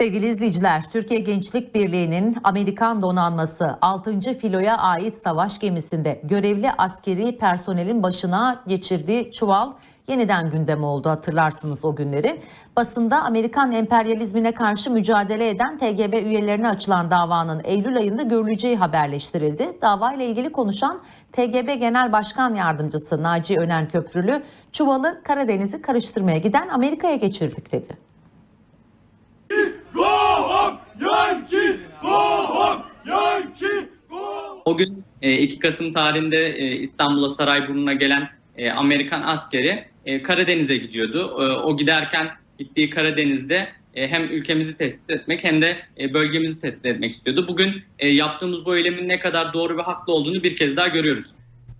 Sevgili izleyiciler, Türkiye Gençlik Birliği'nin Amerikan donanması 6. filoya ait savaş gemisinde görevli askeri personelin başına geçirdiği çuval yeniden gündem oldu hatırlarsınız o günleri. Basında Amerikan emperyalizmine karşı mücadele eden TGB üyelerine açılan davanın Eylül ayında görüleceği haberleştirildi. Dava ile ilgili konuşan TGB Genel Başkan Yardımcısı Naci Önen Köprülü, çuvalı Karadeniz'i karıştırmaya giden Amerika'ya geçirdik dedi. Go home, Yankee! Go home, Yankee! Go home! O gün e, 2 Kasım tarihinde e, İstanbul'a Sarayburnu'na gelen e, Amerikan askeri e, Karadeniz'e gidiyordu. E, O giderken gittiği Karadeniz'de e, hem ülkemizi tehdit etmek hem de e, bölgemizi tehdit etmek istiyordu. Bugün e, yaptığımız bu eylemin ne kadar doğru ve haklı olduğunu bir kez daha görüyoruz.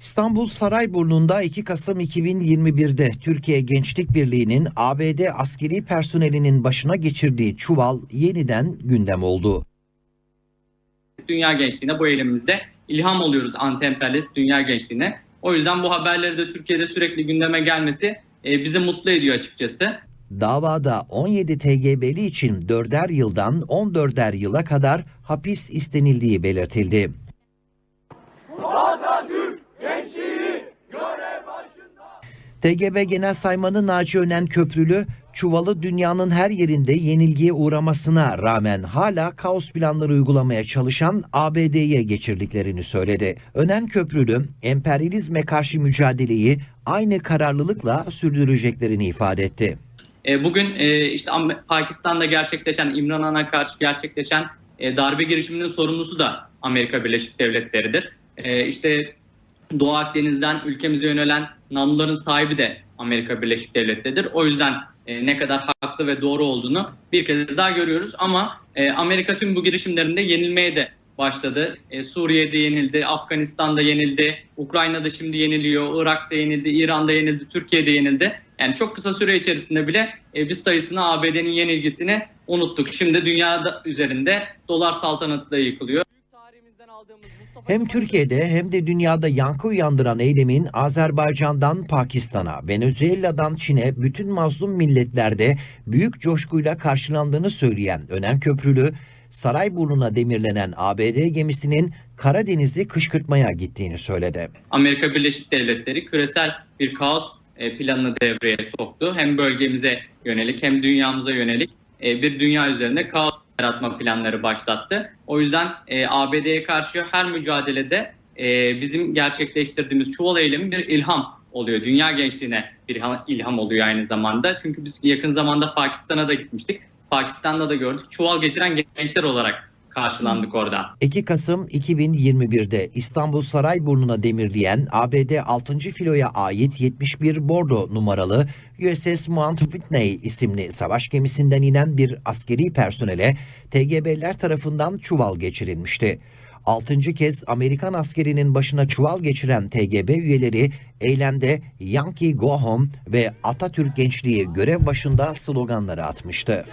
İstanbul Sarayburnu'nda 2 Kasım 2021'de Türkiye Gençlik Birliği'nin ABD askeri personelinin başına geçirdiği çuval yeniden gündem oldu. Dünya gençliğine bu eylemimizde ilham oluyoruz anti-emperyalist dünya gençliğine. O yüzden bu haberleri de Türkiye'de sürekli gündeme gelmesi e, bizi mutlu ediyor açıkçası. Davada 17 TGB'li için 4'er yıldan 14'er yıla kadar hapis istenildiği belirtildi. TGB Genel Saymanı Naci Önen Köprülü, çuvalı dünyanın her yerinde yenilgiye uğramasına rağmen hala kaos planları uygulamaya çalışan ABD'ye geçirdiklerini söyledi. Önen Köprülü, emperyalizme karşı mücadeleyi aynı kararlılıkla sürdüreceklerini ifade etti. E, Bugün e, işte Pakistan'da gerçekleşen, İmran Han'a karşı gerçekleşen e, darbe girişiminin sorumlusu da Amerika Birleşik Devletleri'dir. İşte Doğu Akdeniz'den ülkemize yönelen namluların sahibi de Amerika Birleşik Devletleri'dir. O yüzden e, ne kadar haklı ve doğru olduğunu bir kez daha görüyoruz. Ama e, Amerika tüm bu girişimlerinde yenilmeye de başladı. E, Suriye'de yenildi, Afganistan'da yenildi, Ukrayna'da şimdi yeniliyor, Irak'ta yenildi, İran'da yenildi, Türkiye'de yenildi. Yani çok kısa süre içerisinde bile e, biz sayısını ABD'nin yenilgisini unuttuk. Şimdi dünyada üzerinde dolar saltanatı da yıkılıyor. Hem Türkiye'de hem de dünyada yankı uyandıran eylemin Azerbaycan'dan Pakistan'a, Venezuela'dan Çin'e bütün mazlum milletlerde büyük coşkuyla karşılandığını söyleyen Önen Köprülü, Sarayburnu'na demirlenen ABD gemisinin Karadeniz'i kışkırtmaya gittiğini söyledi. Amerika Birleşik Devletleri küresel bir kaos e, planını devreye soktu. Hem bölgemize yönelik hem dünyamıza yönelik e, bir dünya üzerinde kaos yaratma planları başlattı. O yüzden e, ABD'ye karşı her mücadelede e, bizim gerçekleştirdiğimiz çuval eylemi bir ilham oluyor. Dünya gençliğine bir ilham- oluyor aynı zamanda. Çünkü biz yakın zamanda Pakistan'a da gitmiştik. Pakistan'da da gördük. Çuval geçiren gençler olarak karşılandık orada. 2 Kasım 2021'de İstanbul Sarayburnu'na demirleyen ABD 6. filoya ait 71 Bordo numaralı USS Mount Whitney isimli savaş gemisinden inen bir askeri personele TGB'ler tarafından çuval geçirilmişti. 6. kez Amerikan askerinin başına çuval geçiren TGB üyeleri eylemde Yankee Go Home ve Atatürk gençliği görev başında sloganları atmıştı.